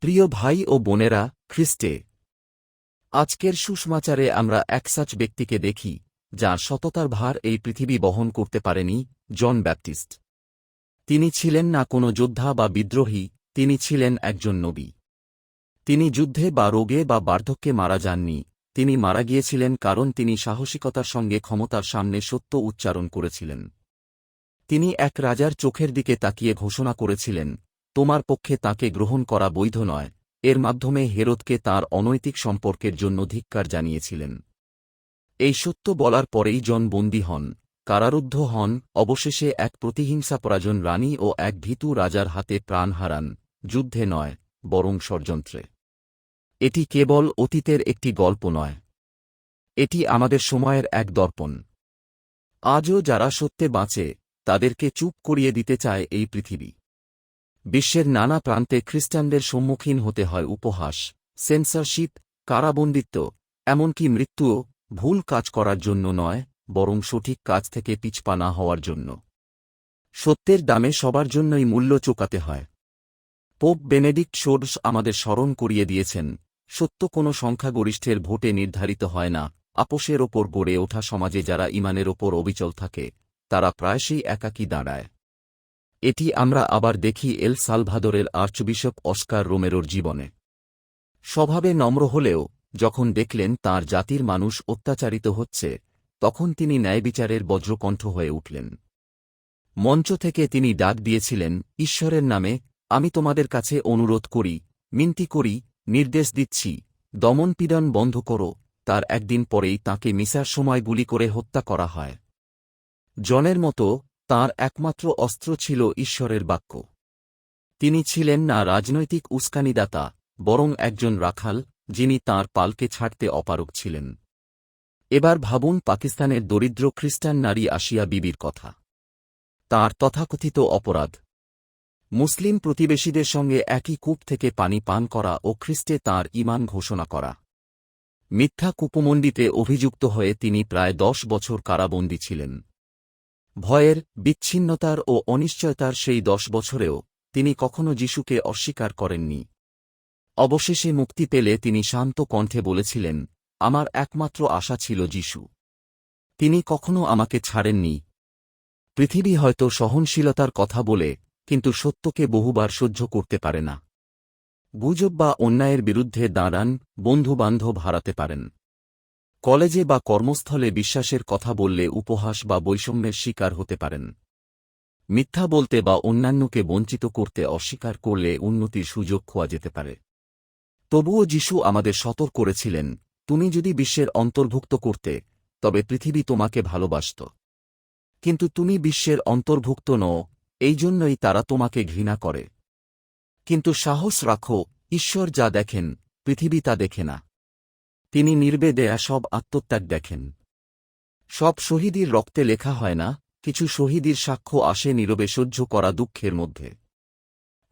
প্রিয় ভাই ও বোনেরা, খ্রিস্টে। আজকের সুষমাচারে আমরা একসাচ ব্যক্তিকে দেখি, যার সততার ভার এই পৃথিবী বহন করতে পারেনি, জন ব্যাপটিস্ট। তিনি ছিলেন না কোনো যোদ্ধা বা বিদ্রোহী তিনি ছিলেন একজন নবী। তিনি যুদ্ধে বা রোগে বা বার্ধক্যে মারা যাননি, তিনি মারা গিয়েছিলেন কারণ তিনি সাহসিকতার সঙ্গে ক্ষমতার সামনে সত্য উচ্চারণ করেছিলেন। তিনি এক রাজার চোখের দিকে তাকিয়ে ঘোষণা করেছিলেন, তোমার পক্ষে তাকে গ্রহণ করা বৈধ নয়। এর মাধ্যমে হেরতকে তার অনৈতিক সম্পর্কের জন্য ধিক্কার জানিয়েছিলেন। এই সত্য বলার পরেই জন বন্দী হন, কারারুদ্ধ হন, অবশেষে এক প্রতিহিংসা পরাজন রানী ও এক ভীতু রাজার হাতে প্রাণ হারান। যুদ্ধে নয়, বরং ষড়যন্ত্রে। এটি কেবল অতীতের একটি গল্প নয়। এটি আমাদের সময়ের এক দর্পণ। আজও যারা সত্যে বাঁচে, তাদেরকে চুপ করিয়ে দিতে চায় এই পৃথিবী। বিশ্বের নানা প্রান্তে খ্রিস্টানদের সম্মুখীন হতে হয় উপহাস সেন্সরশিপ কারাবন্দিত্ব, এমনকি মৃত্যুও ভুল কাজ করার জন্য নয়, বরং সঠিক কাজ থেকে পিছপা না হওয়ার জন্য। সত্যের দামে সবার জন্যই মূল্য চোকাতে হয়। পোপ বেনেডিক্ট ষোড়শ আমাদের স্মরণ করিয়ে দিয়েছেন, সত্য কোনো সংখ্যাগরিষ্ঠের ভোটে নির্ধারিত হয় না, আপোষের ওপর গড়ে ওঠা সমাজে যারা ইমানের ওপর অবিচল থাকে, তারা প্রায়শই একাকী দাঁড়ায়। এটি আমরা আবার দেখি এল সালভাদরের আর্চবিশপ অস্কার রোমেরোর জীবনে। স্বভাবে নম্র হলেও, যখন দেখলেন তার জাতির মানুষ অত্যাচারিত হচ্ছে, তখন তিনি ন্যায়বিচারের বজ্রকণ্ঠ হয়ে উঠলেন। মঞ্চ থেকে তিনি ডাক দিয়েছিলেন, ঈশ্বরের নামে আমি তোমাদের কাছে অনুরোধ করি, মিনতি করি, নির্দেশ দিচ্ছি দমনপীড়ন বন্ধ করো, তার একদিন পরেই তাকে মিসার সময় গুলি করে হত্যা করা হয়। জনের মতো তার একমাত্র অস্ত্র ছিল ঈশ্বরের বাক্য। তিনি ছিলেন না রাজনৈতিক উস্কানিদাতা, বরং একজন রাখাল, যিনি তার পালকে ছাড়তে অপারক ছিলেন। এবার ভাবুন পাকিস্তানের দরিদ্র খ্রিস্টান নারী আসিয়া বিবির কথা। তার তথাকথিত অপরাধ মুসলিম প্রতিবেশীদের সঙ্গে একই কূপ থেকে পানি পান করা ও খ্রিস্টে তার ইমান ঘোষণা করা। মিথ্যা কূপমণ্ডিতে অভিযুক্ত হয়ে তিনি প্রায় দশ বছর কারাবন্দী ছিলেন। ভয়ের, বিচ্ছিন্নতার ও অনিশ্চয়তার সেই দশ বছরেও তিনি কখনো যিশুকে অস্বীকার করেননি। অবশেষে মুক্তি পেলে তিনি শান্ত কণ্ঠে বলেছিলেন, আমার একমাত্র আশা ছিল যিশু। তিনি কখনো আমাকে ছাড়েননি। পৃথিবী হয়তো সহনশীলতার কথা বলে কিন্তু সত্যকে বহুবার সহ্য করতে পারে না। গুজব বা অন্যায়ের বিরুদ্ধে দাঁড়ান, বন্ধুবান্ধব হারাতে পারেন। কলেজে বা কর্মস্থলে বিশ্বাসের কথা বললে উপহাস বা বৈষম্যের শিকার হতে পারেন। মিথ্যা বলতে বা অন্যান্যকে বঞ্চিত করতে অস্বীকার করলে উন্নতির সুযোগ খোয়া যেতে পারে। তবুও যিশু আমাদের সতর্ক করেছিলেন, তুমি যদি বিশ্বের অন্তর্ভুক্ত করতে, তবে পৃথিবী তোমাকে ভালোবাসত। কিন্তু তুমি বিশ্বের অন্তর্ভুক্ত নও এই জন্যই তারা তোমাকে ঘৃণা করে। কিন্তু সাহস রাখো, ঈশ্বর যা দেখেন, পৃথিবী তা দেখে না। তিনি নির্বেদেয়া সব আত্মত্যাগ দেখেন। সব শহীদির রক্তে লেখা হয় না, কিছু শহীদির সাক্ষ্য আসে নীরবে সহ্য করা দুঃখের মধ্যে।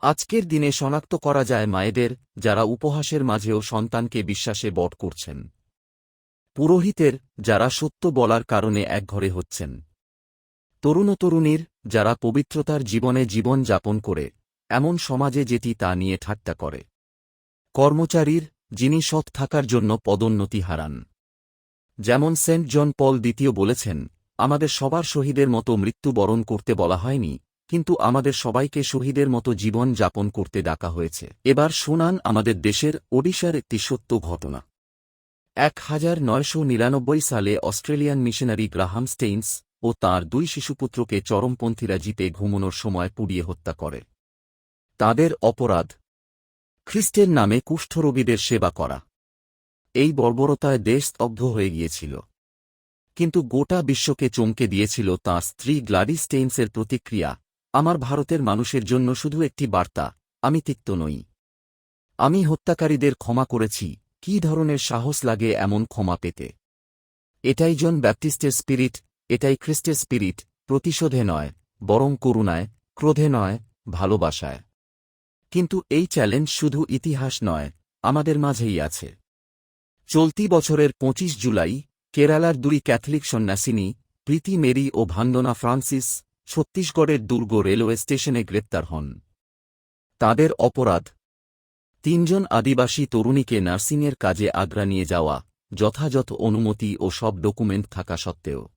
আজকের দিনে শনাক্ত করা যায় মায়েদের, যারা উপহাসের মাঝেও সন্তানকে বিশ্বাসে বট করছেন। পুরোহিতের, যারা সত্য বলার কারণে একঘরে হচ্ছেন। তরুণ তরুণীর, যারা পবিত্রতার জীবনে জীবন যাপন করে, এমন সমাজে যেটি তা নিয়ে ঠাট্টা করে। কর্মচারীর, যিনি সৎ থাকার জন্য পদোন্নতি হারান। যেমন সেন্ট জন পল দ্বিতীয় বলেছেন, আমাদের সবার শহীদের মতো মৃত্যুবরণ করতে বলা হয়নি, কিন্তু আমাদের সবাইকে শহীদের মতো জীবন যাপন করতে ডাকা হয়েছে। এবার শোনান আমাদের দেশের ওডিশার একটি সত্য ঘটনা। এক হাজার নয়শো নিরানব্বই সালে অস্ট্রেলিয়ান মিশনারি গ্রাহাম স্টেইনস ও তাঁর দুই শিশুপুত্রকে চরমপন্থীরা জিতে ঘুমনোর সময় পুড়িয়ে হত্যা করে। তাদের অপরাধ, খ্রিস্টের নামে কুষ্ঠরোগীদের সেবা করা। এই বর্বরতায় দেশ স্তব্ধ হয়ে গিয়েছিল। কিন্তু গোটা বিশ্বকে চমকে দিয়েছিল তাঁর স্ত্রী গ্লাডি স্টেইনসের প্রতিক্রিয়া, আমার ভারতের মানুষের জন্য শুধু একটি বার্তা, আমি তিক্ত নই। আমি হত্যাকারীদের ক্ষমা করেছি, কি ধরনের সাহস লাগে এমন ক্ষমা পেতে? এটাই জন ব্যাপটিস্টের স্পিরিট এটাই খ্রিস্টের স্পিরিট, প্রতিশোধে নয়, বরং করুণায়, ক্রোধে নয়, ভালোবাসায়। কিন্তু এই চ্যালেঞ্জ শুধু ইতিহাস নয়, আমাদের মাঝেই আছে। চলতি বছরের পঁচিশ জুলাই, কেরালার দুই ক্যাথলিক সন্ন্যাসিনী, প্রীতি মেরি ও ভান্দনা ফ্রান্সিস, ছত্তিশগড়ের দুর্গ রেলওয়ে স্টেশনে গ্রেপ্তার হন। তাদের অপরাধ? তিনজন আদিবাসী তরুণীকে নার্সিংয়ের কাজে আগ্রা নিয়ে যাওয়া, যথাযথ অনুমতি ও সব ডকুমেন্ট থাকা সত্ত্বেও।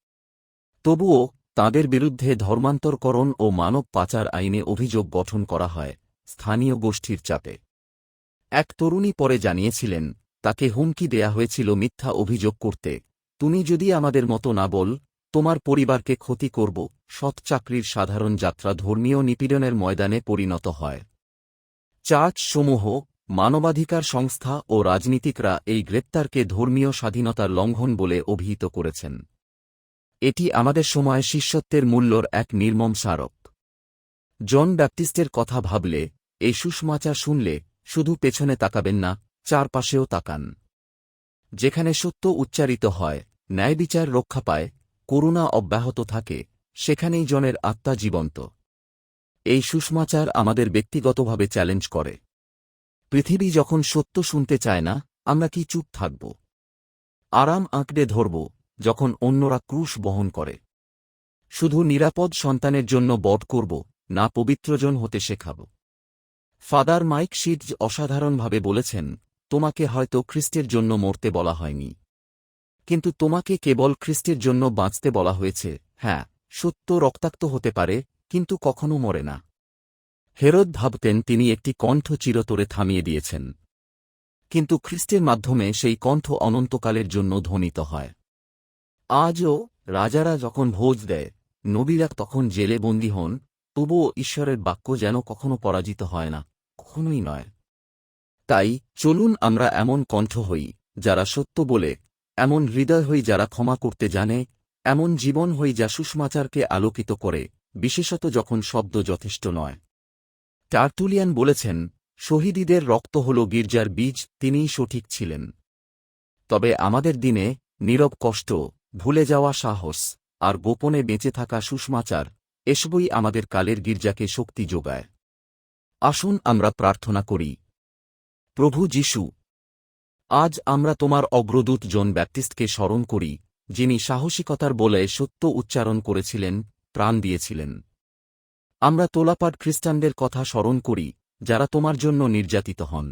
তবুও, তাদের বিরুদ্ধে ধর্মান্তরকরণ ও মানব পাচার আইনে অভিযোগ গঠন করা হয়, স্থানীয় গোষ্ঠীর চাপে। এক তরুণী পরে জানিয়েছিলেন, তাকে হুমকি দেয়া হয়েছিল মিথ্যা অভিযোগ করতে। তুমি যদি আমাদের মতো না বল, তোমার পরিবারকে ক্ষতি করব। সৎ চাকরির সাধারণ যাত্রা ধর্মীয় নিপীড়নের ময়দানে পরিণত হয়। চার্চ সমূহ, মানবাধিকার সংস্থা ও রাজনীতিকরা এই গ্রেপ্তারকে ধর্মীয় স্বাধীনতার লঙ্ঘন বলে অভিহিত করেছেন। এটি আমাদের সময় শিষ্যত্বের মূল্যর এক নির্মম স্মারক। জন ব্যাপটিস্টের কথা ভাবলে, এই সুষমাচার শুনলে, শুধু পেছনে তাকাবেন না, চারপাশেও তাকান। যেখানে সত্য উচ্চারিত হয়, ন্যায় বিচার রক্ষা পায়, করুণা অব্যাহত থাকে, সেখানেই জনের আত্মা জীবন্ত। এই সুষমাচার আমাদের ব্যক্তিগতভাবে চ্যালেঞ্জ করে। পৃথিবী যখন সত্য শুনতে চায় না, আমরা কি চুপ থাকব? আরাম আঁকড়ে ধরব যখন অন্যরা ক্রুশ বহন করে। শুধু নিরাপদ সন্তানের জন্য বট করব, না পবিত্রজন হতে শেখাব। ফাদার মাইক শিটজ অসাধারণভাবে বলেছেন, তোমাকে হয়তো খ্রিস্টের জন্য মরতে বলা হয়নি। কিন্তু তোমাকে কেবল খ্রিস্টের জন্য বাঁচতে বলা হয়েছে। হ্যাঁ সত্য রক্তাক্ত হতে পারে, কিন্তু কখনো মরে না। হেরদ ভাবতেন তিনি একটি কণ্ঠ চিরতরে থামিয়ে দিয়েছেন। কিন্তু খ্রিস্টের মাধ্যমে সেই কণ্ঠ অনন্তকালের জন্য ধ্বনিত হয়। আজও রাজারা যখন ভোজ দেয়, নবীরা তখন জেলে বন্দী হন, তবুও ঈশ্বরের বাক্য যেন কখনো পরাজিত হয় না, কখনোই নয়। তাই চলুন আমরা এমন কণ্ঠ হই, যারা সত্য বলে, এমন হৃদয় হই যারা ক্ষমা করতে জানে, এমন জীবন হই যা সুষমাচারকে আলোকিত করে, বিশেষত যখন শব্দ যথেষ্ট নয়। টার্টুলিয়ান বলেছেন, শহীদীদের রক্ত হল গির্জার বীজ, তিনিই সঠিক ছিলেন। তবে আমাদের দিনে নীরব কষ্ট ভুলে যাওয়া সাহস আর গোপনে বেঁচে থাকা সুষমাচার এসবই আমাদের কালের গির্জাকে শক্তি যোগায়। আসুন আমরা প্রার্থনা করি, প্রভু যিশু, আজ আমরা তোমার অগ্রদূত জন ব্যাপটিস্টকে স্মরণ করি, যিনি সাহসিকতার বলে সত্য উচ্চারণ করেছিলেন, প্রাণ দিয়েছিলেন। আমরা তোলাপাট খ্রিস্টানদের কথা স্মরণ করি, যারা তোমার জন্য নির্যাতিত হন।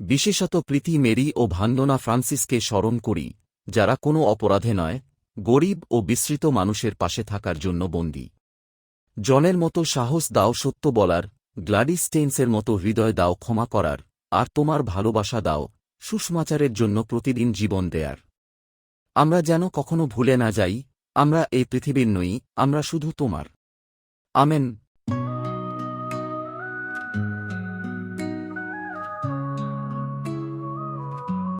বিশেষত প্রীতি মেরি ও ভান্দনা ফ্রান্সিসকে স্মরণ করি যারা কোনো অপরাধে নয়, গরিব ও বিস্তৃত মানুষের পাশে থাকার জন্য বন্দী। জনের মতো সাহস দাও সত্য বলার, গ্লাডিস স্টেইনসের মতো হৃদয় দাও ক্ষমা করার, আর তোমার ভালোবাসা দাও সুষমাচারের জন্য প্রতিদিন জীবন দেয়ার। আমরা যেন কখনো ভুলে না যাই, আমরা এই পৃথিবীর নই, আমরা শুধু তোমার। আমেন।